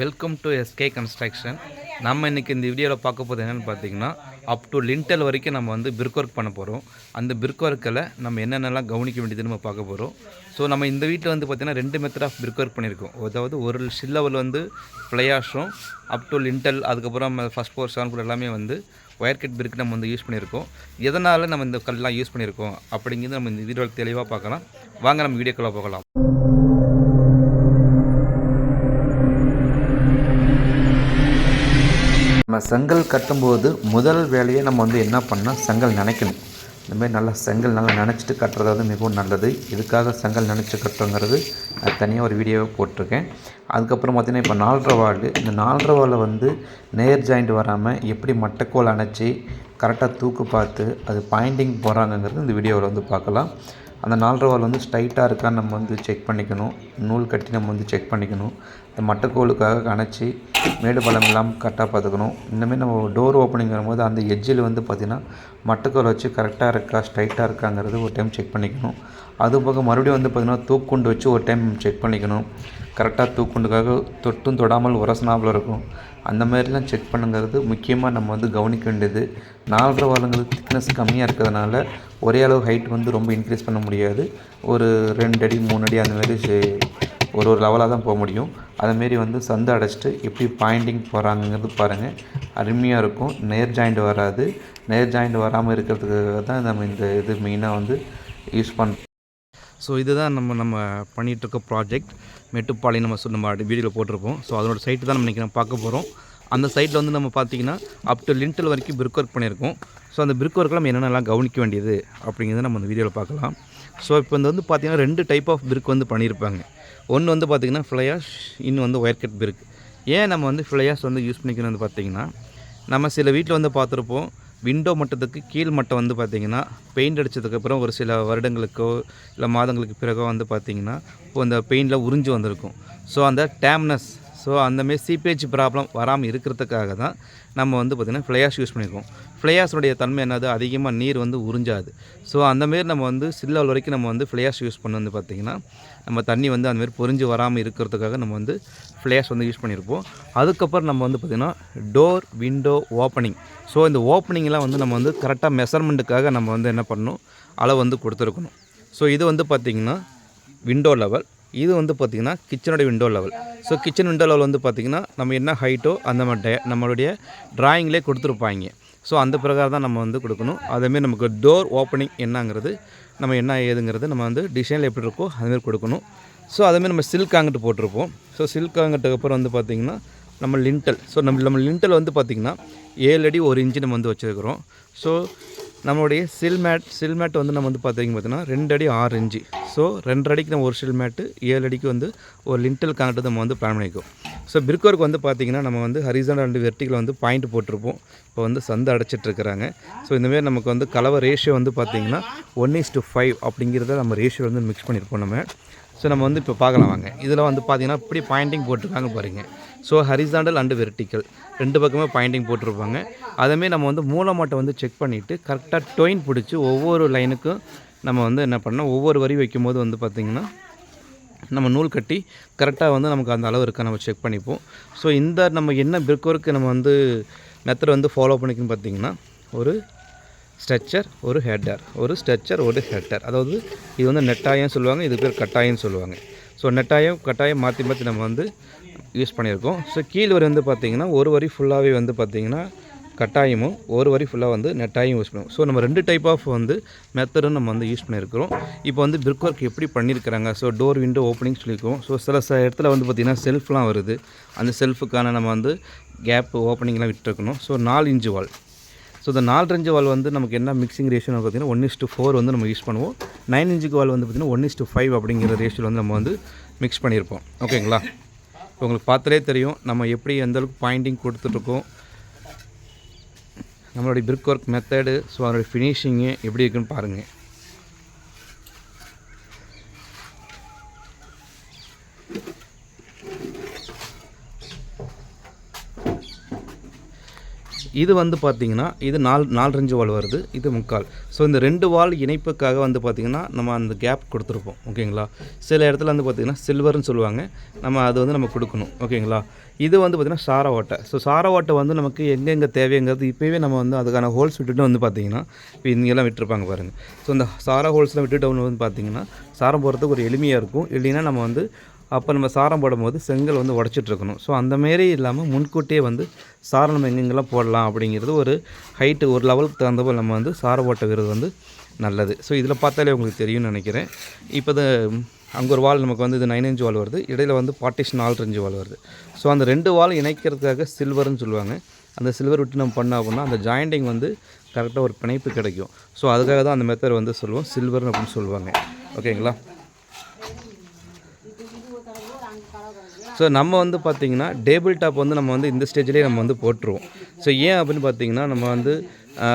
Welcome to SK construction நம்ம இன்றைக்கி இந்த வீடியோவில் பார்க்க போகிறது என்னென்னு பார்த்தீங்கன்னா அப் டு லிண்டல் வரைக்கும் நம்ம வந்து பிரிக் ஒர்க் பண்ண போகிறோம் அந்த பிரிக் ஒர்க்கில் நம்ம என்னென்னலாம் கவனிக்க வேண்டியதுன்னு நம்ம பார்க்க போகிறோம் ஸோ நம்ம இந்த வீட்டில் வந்து பார்த்திங்கன்னா ரெண்டு மெத்தட் ஆஃப் பிரிக் ஒர்க் பண்ணியிருக்கோம். அதாவது ஒரு சில்லவல் வந்து ஃப்ளையாஷும் அப் டு லிண்டல் அதுக்கப்புறம் ஃபஸ்ட் ஃபோர் செவன் கூட எல்லாமே வந்து ஒயர் கட் பிரிக் நம்ம வந்து யூஸ் பண்ணியிருக்கோம். எதனால் நம்ம இந்த கல்லாம் யூஸ் பண்ணியிருக்கோம் அப்படிங்கிறது நம்ம இந்த வீடியோவில் தெளிவாக பார்க்கலாம். வாங்க நம்ம வீடியோக்குள்ளே போகலாம். நம்ம செங்கல் கட்டும்போது முதல் வேலையை நம்ம வந்து என்ன பண்ணால் செங்கல் நினைக்கணும். இந்த மாதிரி நல்லா செங்கல் நல்லா நினச்சிட்டு கட்டுறது வந்து மிகவும் நல்லது. இதுக்காக செங்கல் நினச்சி கட்டுறோங்கிறது அது தனியாக ஒரு வீடியோவை போட்டிருக்கேன். அதுக்கப்புறம் பார்த்திங்கன்னா இப்போ நாலரை வால் இந்த நாலரை வாலில் வந்து நேர் ஜாயிண்ட் வராமல் எப்படி மட்டைக்கோல் அணைச்சி கரெக்டாக தூக்கு பார்த்து அது பாயிண்டிங் போகிறாங்கங்கிறது இந்த வீடியோவில் வந்து பார்க்கலாம். அந்த நாலரை வால் வந்து ஸ்ட்ரைட்டாக இருக்கான்னு நம்ம வந்து செக் பண்ணிக்கணும். நூல் கட்டி நம்ம வந்து செக் பண்ணிக்கணும். இந்த மட்டைக்கோலுக்காக அணைச்சி மேடு பலம் இல்லாமல் கரெக்டாக பார்த்துக்கணும். இந்தமாரி நம்ம டோர் ஓப்பனிங் வரும்போது அந்த எஜ்ஜில் வந்து பார்த்திங்கன்னா மட்டக்கோல் வச்சு கரெக்டாக இருக்கா ஸ்ட்ரைட்டாக இருக்காங்கிறது ஒரு டைம் செக் பண்ணிக்கணும். அது போக மறுபடியும் வந்து பார்த்திங்கன்னா தூக்குண்டு வச்சு ஒரு டைம் செக் பண்ணிக்கணும். கரெக்டாக தூக்குண்டுக்காக தொட்டும் தொடாமல் உரசனாமல் இருக்கும். அந்த மாதிரிலாம் செக் பண்ணுங்கிறது முக்கியமாக நம்ம வந்து கவனிக்க வேண்டியது. நாலரை வாரங்கிறது திக்னஸ் கம்மியாக இருக்கிறதுனால ஒரே அளவு ஹைட் வந்து ரொம்ப இன்க்ரீஸ் பண்ண முடியாது. ஒரு ரெண்டு அடி மூணு அடி அந்த மாதிரி செ- ஒரு ஒரு லெவலாக தான் போக முடியும். அதுமாரி வந்து சந்து அடைச்சிட்டு எப்படி பாயிண்டிங் போகிறாங்கங்கிறது பாருங்கள் அருமையாக இருக்கும். நேர் ஜாயிண்ட் வராது. நேர் ஜாயிண்ட் வராமல் இருக்கிறதுக்காக தான் நம்ம இந்த இது மெயினாக வந்து யூஸ் பண்ணுறோம் ஸோ இதுதான் நம்ம நம்ம பண்ணிகிட்டு இருக்க ப்ராஜெக்ட் மேட்டுப்பாளையம் நம்ம சொ- நம்ம வீடியோவில் போட்டிருப்போம் ஸோ அதனோட சைட்டு தான் நம்ம இன்றைக்கி நம்ம பார்க்க போகிறோம் அந்த சைட்டில் வந்து நம்ம பார்த்தீங்கன்னா அப் டு லிண்டல் வரைக்கும் பிரிக் ஒர்க் பண்ணியிருக்கோம். ஸோ அந்த பிரிக் ஒர்க்கில் நம்ம என்னென்னலாம் கவனிக்க வேண்டியது அப்படிங்கிறத நம்ம அந்த வீடியோவில் பார்க்கலாம். ஸோ இப்போ இந்த வந்து பார்த்திங்கன்னா ரெண்டு டைப் ஆஃப் பிரிக் வந்து பண்ணியிருப்பாங்க. ஒன்று வந்து பார்த்திங்கன்னா ஃப்ளையாஷ் இன்னும் வந்து ஒயர் கட் பிரிக் ஏன் நம்ம வந்து ஃப்ளையாஷ் வந்து யூஸ் பண்ணிக்கணும் வந்து பார்த்திங்கன்னா நம்ம சில வீட்டில் வந்து பார்த்துருப்போம். விண்டோ மட்டத்துக்கு கீழ் மட்டம் வந்து பார்த்திங்கன்னா பெயிண்ட் அடித்ததுக்கப்புறம் ஒரு சில வருடங்களுக்கோ இல்லை மாதங்களுக்கு பிறகோ வந்து பார்த்திங்கன்னா இப்போ அந்த பெயிண்டில் உறிஞ்சு வந்திருக்கும். ஸோ அந்த டேம்னஸ் ஸோ அந்தமாரி சீப்பேஜ் ப்ராப்ளம் வராமல் இருக்கிறதுக்காக தான் நம்ம வந்து பார்த்திங்கன்னா ஃப்ளையாஷ் யூஸ் பண்ணியிருக்கோம் ஃப்ளையாஸுடைய தன்மை என்னது? அதிகமாக நீர் வந்து உறிஞ்சாது. ஸோ அந்தமாரி நம்ம வந்து சில்லவல் வரைக்கும் நம்ம வந்து ஃப்ளேயாஸ் யூஸ் பண்ண வந்து பார்த்திங்கன்னா நம்ம தண்ணி வந்து அந்தமாரி பொறிஞ்சு வராமல் இருக்கிறதுக்காக நம்ம வந்து ஃப்ளேயாஸ் வந்து யூஸ் பண்ணியிருப்போம் அதுக்கப்புறம் நம்ம வந்து பார்த்திங்கன்னா டோர் விண்டோ ஓப்பனிங். ஸோ இந்த ஓப்பனிங்லாம் வந்து நம்ம வந்து கரெக்டாக மெஷர்மெண்ட்டுக்காக நம்ம வந்து என்ன பண்ணணும்? அளவு வந்து கொடுத்துருக்கணும். ஸோ இது வந்து பார்த்திங்கன்னா விண்டோ லெவல். இது வந்து பார்த்திங்கன்னா கிச்சனோட window level. So kitchen window level வந்து பார்த்திங்கன்னா நம்ம என்ன ஹைட்டோ அந்த மாதிரி நம்மளுடைய டிராயிங்லேயே கொடுத்துருப்பாங்க. ஸோ அந்த பிரகாரம் தான் நம்ம வந்து கொடுக்கணும். அதேமாரி நமக்கு டோர் ஓப்பனிங் என்னங்கிறது நம்ம என்ன ஏதுங்கிறது நம்ம வந்து டிசைனில் எப்படி இருக்கோ அதுமாரி கொடுக்கணும். ஸோ அதேமாரி நம்ம சில்க் ஆங்கிட்டு போட்டிருப்போம். ஸோ சில்க் ஆங்கிட்டுக்கு அப்புறம் வந்து பார்த்திங்கன்னா நம்ம லிண்டல் ஸோ நம்ம நம்ம லிண்டல் வந்து பார்த்திங்கன்னா ஏழு அடி ஒரு இன்ச்சு நம்ம வந்து வச்சுருக்கிறோம். ஸோ நம்மளுடைய சில் மேட் சில் மேட் வந்து நம்ம வந்து பார்த்தீங்க பார்த்தீங்கன்னா ரெண்டு அடி ஆறு இன்ச்சு. ஸோ ரெண்டு அடிக்கு நம்ம ஒரு சில் மேட்டு ஏழு அடிக்கு வந்து ஒரு லிண்டல் காங்கிட்டு நம்ம வந்து பிளான் பண்ணிக்கோம் ஸோ பிரிக் வந்து பார்த்திங்கன்னா நம்ம வந்து ஹரிசான் அண்ட் வெர்டிகில் வந்து பாயிண்ட் போட்டிருப்போம். இப்போ வந்து சந்தை அடைச்சிட்ருக்கிறாங்க ஸோ இந்தமாரி நமக்கு வந்து கலவை ரேஷியோ வந்து பார்த்திங்கன்னா ஒன் இஸ் டு ஃபைவ் அப்படிங்கிறத நம்ம ரேஷியோ வந்து மிக்ஸ் பண்ணியிருப்போம் நம்ம. ஸோ நம்ம வந்து இப்போ பார்க்கலாம் வாங்க. இதில் வந்து பார்த்தீங்கன்னா இப்படி பாயிண்டிங் போட்டிருக்காங்க பாருங்கள் ஸோ ஹரிசாண்டல் அண்டு வெர்டிக்கல் ரெண்டு பக்கமே பாயிண்டிங் போட்டிருப்பாங்க. அதேமாரி நம்ம வந்து மூலமாட்டை வந்து செக் பண்ணிவிட்டு கரெக்டாக டொயின் பிடிச்சி ஒவ்வொரு லைனுக்கும் நம்ம வந்து என்ன பண்ணோம் ஒவ்வொரு வரி வைக்கும்போது வந்து பார்த்திங்கன்னா நம்ம நூல் கட்டி கரெக்டாக வந்து நமக்கு அந்த அளவு இருக்கா. நம்ம செக் பண்ணிப்போம். ஸோ இந்த நம்ம என்ன பிரிக் ஒர்க்கு நம்ம வந்து மெத்தட் வந்து ஃபாலோ பண்ணிக்கணும் பார்த்தீங்கன்னா ஒரு ஸ்ட்ரெச்சர் ஒரு ஹெட்டர் ஒரு ஸ்ட்ரெச்சர் ஒரு ஹெட்டர் அதாவது இது வந்து நெட்டாயம் சொல்லுவாங்க இது பேர் கட்டாயம் சொல்லுவாங்க. ஸோ நெட்டாயம் கட்டாயம் மாற்றி மாற்றி நம்ம வந்து யூஸ் பண்ணியிருக்கோம். ஸோ கீழ் வரி வந்து பார்த்திங்கன்னா ஒரு வரி ஃபுல்லாகவே வந்து பார்த்திங்கன்னா கட்டாயமும் ஒரு வரி ஃபுல்லாக வந்து நெட்டாயும் யூஸ் பண்ணுவோம். ஸோ நம்ம ரெண்டு டைப் ஆஃப் வந்து மெத்தடும் நம்ம வந்து யூஸ் பண்ணியிருக்கிறோம் இப்போ வந்து பிரிக் ஒர்க் எப்படி பண்ணியிருக்கிறாங்க ஸோ டோர் விண்டோ ஓப்பனிங் சொல்லியிருக்கோம் ஸோ சில ச இடத்துல வந்து பார்த்திங்கன்னா செல்ஃப்லாம் வருது. அந்த செல்ஃபுக்கான நம்ம வந்து கேப் ஓப்பனிங்லாம் விட்டுருக்கணும். ஸோ நாலு இன்ச்சு வால் ஸோ இந்த நாலு வால் வந்து நமக்கு என்ன மிக்சிங் ரேஷியோ பார்த்தீங்கன்னா ஒன் இஸ் டு ஃபோர் வந்து நம்ம யூஸ் பண்ணுவோம். நைன் இன்ச்சுக்கு வால் வந்து பார்த்திங்கன்னா ஒன் இஸ் டு ஃபைவ் அப்படிங்கிற ரேஷியோவில் வந்து நம்ம வந்து மிக்ஸ் பண்ணியிருப்போம் ஓகேங்களா இப்போ உங்களுக்கு பார்த்தாலே தெரியும். நம்ம எப்படி எந்த அளவுக்கு பாயிண்டிங் கொடுத்துட்ருக்கோம் நம்மளுடைய பிரிக் ஒர்க் மெத்தடு ஸோ அதனுடைய ஃபினிஷிங்கு எப்படி இருக்குன்னு பாருங்கள் இது வந்து பார்த்திங்கன்னா இது நாலு நாலஞ்சு வால் வருது இது முக்கால். ஸோ இந்த ரெண்டு வால் இணைப்புக்காக வந்து பார்த்திங்கன்னா நம்ம அந்த கேப் கொடுத்துருப்போம் ஓகேங்களா? சில இடத்துல வந்து பார்த்திங்கன்னா சில்வர்னு சொல்லுவாங்க. நம்ம அது வந்து நம்ம கொடுக்கணும் ஓகேங்களா? இது வந்து பார்த்திங்கன்னா சார ஓட்டை ஸோ சார ஓட்டை வந்து நமக்கு எங்கெங்கே தேவைங்கிறது இப்போவே நம்ம வந்து அதுக்கான ஹோல்ஸ் விட்டுட்டு வந்து பார்த்திங்கன்னா இப்போ இங்கெல்லாம் விட்டுருப்பாங்க பாருங்கள் ஸோ இந்த சாரா ஹோல்ஸ்லாம் விட்டுட்டு வந்து பார்த்திங்கன்னா சாரம் போகிறதுக்கு ஒரு எளிமையாக இருக்கும். இல்லைன்னா நம்ம வந்து அப்போ நம்ம சாரம் போடும்போது செங்கல் வந்து உடச்சிட்ருக்கணும். ஸோ அந்த மாரி இல்லாமல் முன்கூட்டியே வந்து சாரம் நம்ம எங்கெங்கெல்லாம் போடலாம் அப்படிங்கிறது ஒரு ஹைட்டு ஒரு லெவலுக்கு தகுந்தப்போ நம்ம வந்து சாரம் போட்ட விருது வந்து நல்லது. ஸோ இதில் பார்த்தாலே உங்களுக்கு தெரியும்னு நினைக்கிறேன். இப்போ இது அங்கே ஒரு வால் நமக்கு வந்து இது நைன் இன்ச் வால் வருது. இடையில் வந்து பார்ட்டிஷன் நாலு இன்ச்சு வால் வருது. ஸோ அந்த ரெண்டு வால் இணைக்கிறதுக்காக சில்வர்னு சொல்லுவாங்க. அந்த சில்வர் விட்டு நம்ம பண்ணோம் அப்படின்னா அந்த ஜாயிண்டிங் வந்து கரெக்டாக ஒரு பிணைப்பு கிடைக்கும். ஸோ அதுக்காக தான் அந்த மெத்தட் வந்து சொல்லுவோம். சில்வர்னு அப்படின்னு சொல்லுவாங்க. ஓகேங்களா ஸோ நம்ம வந்து பார்த்திங்கன்னா டேபிள் டாப் வந்து நம்ம வந்து இந்த ஸ்டேஜ்லேயே நம்ம வந்து போட்டுருவோம். ஸோ ஏன் அப்படின்னு பார்த்தீங்கன்னா நம்ம வந்து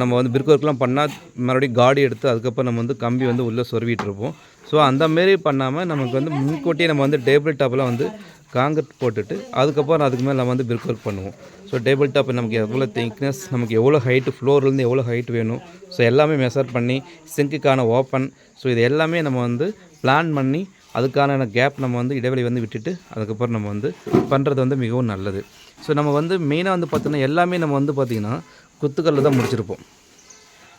நம்ம வந்து பிரிக் ஒர்க்லாம் பண்ணால் மறுபடியும் காடி எடுத்து அதுக்கப்புறம் நம்ம வந்து கம்பி வந்து உள்ளே சொருவிட்டு இருப்போம். ஸோ அந்த மாரி பண்ணாமல் நமக்கு வந்து முன்கூட்டியே நம்ம வந்து டேபிள் டாப்பில் வந்து காங்கிரட் போட்டுட்டு அதுக்கப்புறம் அதுக்கு மேலே நம்ம வந்து பிரிக் ஒர்க் பண்ணுவோம். ஸோ டேபிள் டாப் நமக்கு எவ்வளோ திக்னஸ் நமக்கு எவ்வளோ ஹைட்டு ஃப்ளோர்லேருந்து எவ்வளோ ஹைட் வேணும்? ஸோ எல்லாமே மெஷர் பண்ணி சிங்க்குக்கான ஓப்பன் ஸோ இது எல்லாமே நம்ம வந்து பிளான் பண்ணி அதுக்கான கேப் நம்ம வந்து இடைவெளி வந்து விட்டுட்டு அதுக்கப்புறம் நம்ம வந்து பண்ணுறது வந்து மிகவும் நல்லது. ஸோ நம்ம வந்து மெயினாக வந்து பார்த்திங்கன்னா எல்லாமே நம்ம வந்து பார்த்திங்கன்னா குத்துக்கல்ல தான் முடிச்சிருப்போம்.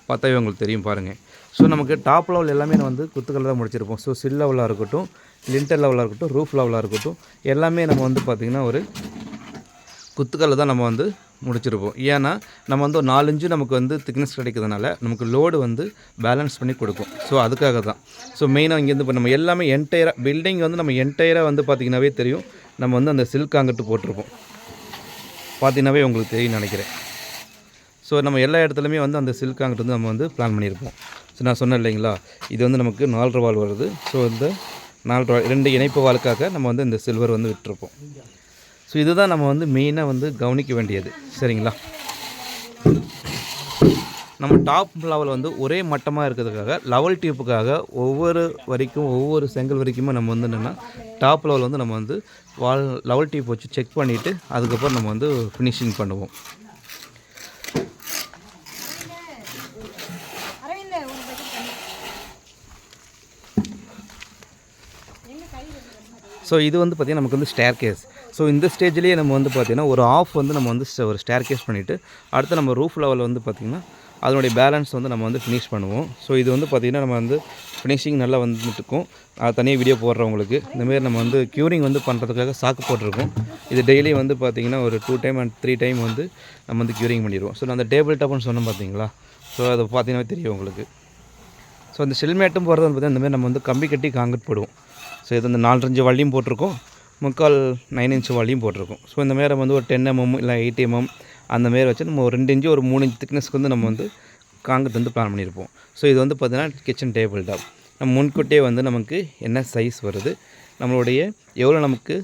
பார்த்தாவே உங்களுக்கு தெரியும் பாருங்கள் ஸோ நமக்கு டாப் லெவல் எல்லாமே நம்ம வந்து குத்துக்கல்ல தான் முடிச்சிருப்போம். ஸோ சில் லெவலாக இருக்கட்டும் லிண்டர் லெவலாக இருக்கட்டும் ரூஃப் லெவலாக இருக்கட்டும் எல்லாமே நம்ம வந்து பார்த்திங்கன்னா ஒரு குத்துக்கல்ல தான் நம்ம வந்து முடிச்சிருப்போம். ஏன்னா நம்ம வந்து ஒரு நாலஞ்சு நமக்கு வந்து திக்னஸ் கிடைக்கிறதுனால நமக்கு லோடு வந்து பேலன்ஸ் பண்ணி கொடுக்கும். ஸோ அதுக்காக தான். ஸோ மெயினாக இங்கேருந்து இப்போ நம்ம எல்லாமே என்டையராக பில்டிங் வந்து நம்ம என்டையராக வந்து பார்த்திங்கனாவே தெரியும். நம்ம வந்து அந்த சில்க் அங்கிட்டு போட்டிருப்போம். பார்த்தீங்கன்னாவே உங்களுக்கு தெரியும் நினைக்கிறேன். ஸோ நம்ம எல்லா இடத்துலையுமே வந்து அந்த சில்க் அங்கிட்டு வந்து நம்ம வந்து பிளான் பண்ணியிருப்போம். ஸோ நான் சொன்னேன் இல்லைங்களா? இது வந்து நமக்கு நாலு வால் வருது. ஸோ இந்த நாலு ரெண்டு இணைப்பு வாளுக்காக நம்ம வந்து இந்த சில்வர் வந்து விட்டுருப்போம். ஸோ இதுதான் நம்ம வந்து மெயினாக வந்து கவனிக்க வேண்டியது. சரிங்களா? நம்ம டாப் லெவல் வந்து ஒரே மட்டமாக இருக்கிறதுக்காக லெவல் டியூப்புக்காக ஒவ்வொரு வரைக்கும் ஒவ்வொரு செங்கல் வரைக்குமே நம்ம வந்து என்னென்னா டாப் லெவல் வந்து நம்ம வந்து வால் லெவல் டியூப் வச்சு செக் பண்ணிவிட்டு அதுக்கப்புறம் நம்ம வந்து ஃபினிஷிங் பண்ணுவோம். ஸோ இது வந்து பார்த்திங்கன்னா நமக்கு வந்து ஸ்டேர் கேஸ் ஸோ இந்த ஸ்டேஜ்லேயே நம்ம வந்து பார்த்திங்கன்னா ஒரு ஆஃப் வந்து நம்ம வந்து ஒரு ஸ்டேர் கேஸ் பண்ணிவிட்டு அடுத்து நம்ம ரூஃப் லெவல் வந்து பார்த்திங்கன்னா அதனுடைய பேலன்ஸ் வந்து நம்ம வந்து ஃபினிஷ் பண்ணுவோம். ஸோ இது வந்து பார்த்திங்கன்னா நம்ம வந்து ஃபினிஷிங் நல்லா வந்துட்டு இருக்கும் தனியாக வீடியோ போடுறவங்களுக்கு. இந்தமாரி நம்ம வந்து க்யூரிங் வந்து பண்ணுறதுக்காக சாக்கு போட்டிருக்கோம். இது டெய்லி வந்து பார்த்திங்கன்னா ஒரு two time and three time வந்து நம்ம வந்து க்யூரிங் பண்ணிடுவோம். ஸோ அந்த டேபிள் டாப்னு சொன்னோம் பார்த்தீங்களா ஸோ அதை பார்த்திங்கன்னா தெரியும் உங்களுக்கு. ஸோ அந்த செல்மேட்டும் போகிறது வந்து பார்த்தீங்கன்னா இந்தமாதிரி நம்ம வந்து கம்பி கட்டி காங்கிரட் போடுவோம். ஸோ இது வந்து நாலஞ்சு வள்ளியும் போட்டிருக்கோம். முக்கால் நைன் இன்ச் வாலியும் போட்டிருக்கோம். ஸோ இந்த மாதிரி வந்து ஒரு டென் எம்எம் இல்லை எயிட் எம்எம் அந்த மாரி வச்சு நம்ம ஒரு ரெண்டு இன்ச்சு ஒரு மூணு இன்ச் திக்னஸ்க்கு வந்து நம்ம வந்து காங்கிரட் வந்து பிளான் பண்ணியிருப்போம். ஸோ இது வந்து பார்த்திங்கன்னா கிச்சன் டேபிள் டாப் நம்ம முன்கூட்டியே வந்து நமக்கு என்ன சைஸ் வருது நம்மளுடைய எவ்வளோ நமக்கு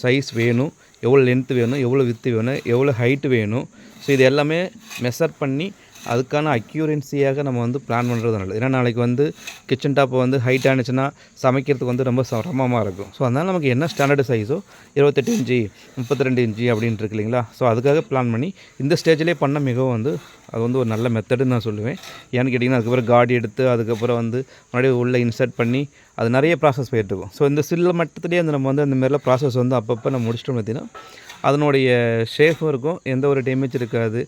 சைஸ் வேணும் எவ்வளோ லென்த்து வேணும் எவ்வளோ வித்து வேணும் எவ்வளோ ஹைட்டு வேணும். ஸோ இது எல்லாமே மெஷர் பண்ணி அதுக்கான அக்யூரன்சியாக நம்ம வந்து பிளான் பண்ணுறது நல்லது. ஏன்னா நாளைக்கு வந்து கிச்சன் டாப் வந்து ஹைட் ஆனிச்சுன்னா சமைக்கிறதுக்கு வந்து ரொம்ப சிரமமாக இருக்கும். ஸோ அதனால் நமக்கு என்ன ஸ்டாண்டர்டு சைஸோ இருபத்தெட்டு இன்ச்சு முப்பத்தி ரெண்டு இன்ச்சு அப்படின்ட்டு இருக்கு இல்லைங்களா? ஸோ அதுக்காக பிளான் பண்ணி இந்த ஸ்டேஜ்லேயே பண்ண மிகவும் வந்து அது வந்து ஒரு நல்ல மெத்தடுன்னு நான் சொல்லுவேன். ஏன்னு கேட்டிங்கன்னா அதுக்கப்புறம் காடி எடுத்து அதுக்கப்புறம் வந்து மறுபடியும் உள்ளே இன்சர்ட் பண்ணி அது நிறைய ப்ராசஸ் போயிட்டு இருக்கும் ஸோ இந்த சில்ல மட்டத்துலேயே அந்த நம்ம வந்து அந்த மாதிரிலாம் ப்ராசஸ் வந்து அப்பப்போ நம்ம முடிச்சிட்டோம் பார்த்தீங்கன்னா அதனுடைய ஷேஃபும் இருக்கும். எந்த ஒரு டேமேஜ் இருக்காது.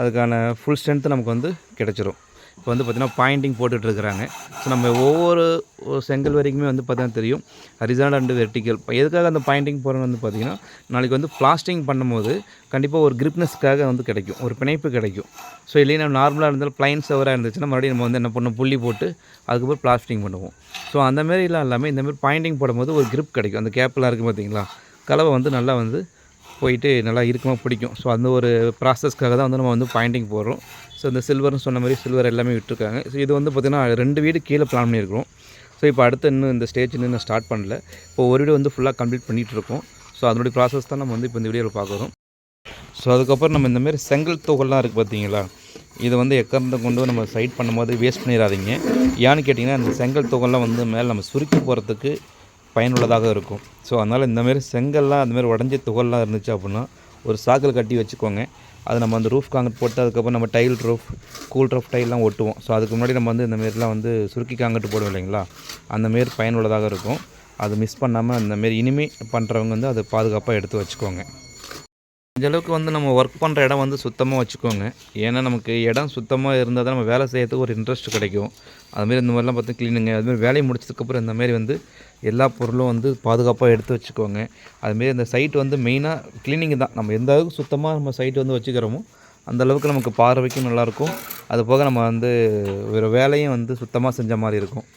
அதுக்கான ஃபுல் ஸ்ட்ரென்த்து நமக்கு வந்து கிடச்சிரும். இப்போ வந்து பார்த்திங்கன்னா பாயிண்டிங் போட்டுட்ருக்குறாங்க. ஸோ நம்ம ஒவ்வொரு ஒரு செங்கல் வரைக்குமே வந்து பார்த்தீங்கன்னா தெரியும். ஹரிசாண்டல் அண்டு வெர்டிக்கல் எதுக்காக அந்த பாயிண்டிங் போகிறோன்னு வந்து பார்த்திங்கன்னா நாளைக்கு வந்து பிளாஸ்டிங் பண்ணும்போது கண்டிப்பாக ஒரு கிரிப்னஸ்க்காக வந்து கிடைக்கும். ஒரு பிணைப்பு கிடைக்கும். ஸோ இல்லைன்னா நார்மலாக இருந்தாலும் ப்ளைன் சவராக இருந்துச்சுன்னா மறுபடியும் நம்ம வந்து என்ன பண்ணும் புள்ளி போட்டு அதுக்கப்புறம் பிளாஸ்டிங் பண்ணுவோம். ஸோ அந்தமாரிலாம் இல்லாமல் இந்தமாரி பாயிண்டிங் போடும்போது ஒரு கிரிப் கிடைக்கும். அந்த கேப்பெலாம் இருக்குது பார்த்தீங்களா கலவை வந்து நல்லா வந்து போயிட்டு நல்லா இறுக்கமாக பிடிக்கும். ஸோ அந்த ஒரு ப்ராசஸ்க்காக தான் வந்து நம்ம வந்து பாயிண்டிங் போடுறோம். ஸோ இந்த சில்வர்னு சொன்ன மாதிரி சில்வர் எல்லாமே விட்டுருக்காங்க. ஸோ இது வந்து பார்த்திங்கன்னா ரெண்டு வீடு கீழே பிளான் பண்ணியிருக்கிறோம். ஸோ இப்போ அடுத்து இன்னும் இந்த ஸ்டேஜ் இன்னும் ஸ்டார்ட் பண்ணல. இப்போ ஒரு வீடு வந்து ஃபுல்லாக கம்ப்ளீட் பண்ணிகிட்டு இருக்கோம். ஸோ அதனுடைய ப்ராசஸ் தான் நம்ம வந்து இப்போ இந்த வீடியோவில் பார்க்குறோம் ஸோ அதுக்கப்புறம் நம்ம இந்தமாரி செங்கல் துகள்லாம் இருக்குது பார்த்தீங்களா இதை வந்து எக்கறந்த கொண்டு நம்ம சைட் பண்ணும்போது வேஸ்ட் பண்ணிடாதீங்க ஏன்னு கேட்டிங்கன்னா இந்த செங்கல் துகள்லாம் வந்து மேலே நம்ம சுருக்கி போகிறதுக்கு பயனுள்ளதாக இருக்கும். ஸோ அதனால் இந்தமாரி செங்கல்லாம் அந்தமாரி உடஞ்ச துகள்லாம் இருந்துச்சு அப்படின்னா ஒரு சாக்கில் கட்டி வச்சுக்கோங்க. அது நம்ம அந்த ரூஃப் காங்கிரட் போட்டு அதுக்கப்புறம் நம்ம டைல் ரூஃப் கூல் ரூஃப் டைல்லாம் ஒட்டுவோம். ஸோ அதுக்கு முன்னாடி நம்ம வந்து இந்த மாரிலாம் வந்து சுருக்கி காங்கிரட் போடுவோம் இல்லைங்களா? அந்த மாரி பயனுள்ளதாக இருக்கும். அது மிஸ் பண்ணாமல் அந்த மாரி இனிமே பண்ணுறவங்க வந்து அதை பாதுகாப்பாக எடுத்து வச்சுக்கோங்க. இந்த அளவுக்கு வந்து நம்ம ஒர்க் பண்ணுற இடம் வந்து சுத்தமாக வச்சுக்கோங்க. ஏன்னா நமக்கு இடம் சுத்தமாக இருந்தால் தான் நம்ம வேலை செய்யறதுக்கு ஒரு இன்ட்ரெஸ்ட் கிடைக்கும். அதுமாரி இந்த மாதிரிலாம் பார்த்து க்ளீனுங்க அதுமாரி வேலையை முடிச்சதுக்கப்புறம் இந்த மாதிரி வந்து எல்லா பொருளும் வந்து பாதுகாப்பாக எடுத்து வச்சுக்கோங்க. அதுமாரி இந்த சைட் வந்து மெயினாக க்ளீனிங் தான். நம்ம எந்த அளவுக்கு சுத்தமாக நம்ம சைட் வந்து வச்சுக்கிறோமோ அந்த அளவுக்கு நமக்கு பார்வைக்கும் நல்லாயிருக்கும் அது போக நம்ம வந்து ஒரு வேலையும் வந்து சுத்தமாக செஞ்ச மாதிரி இருக்கும்.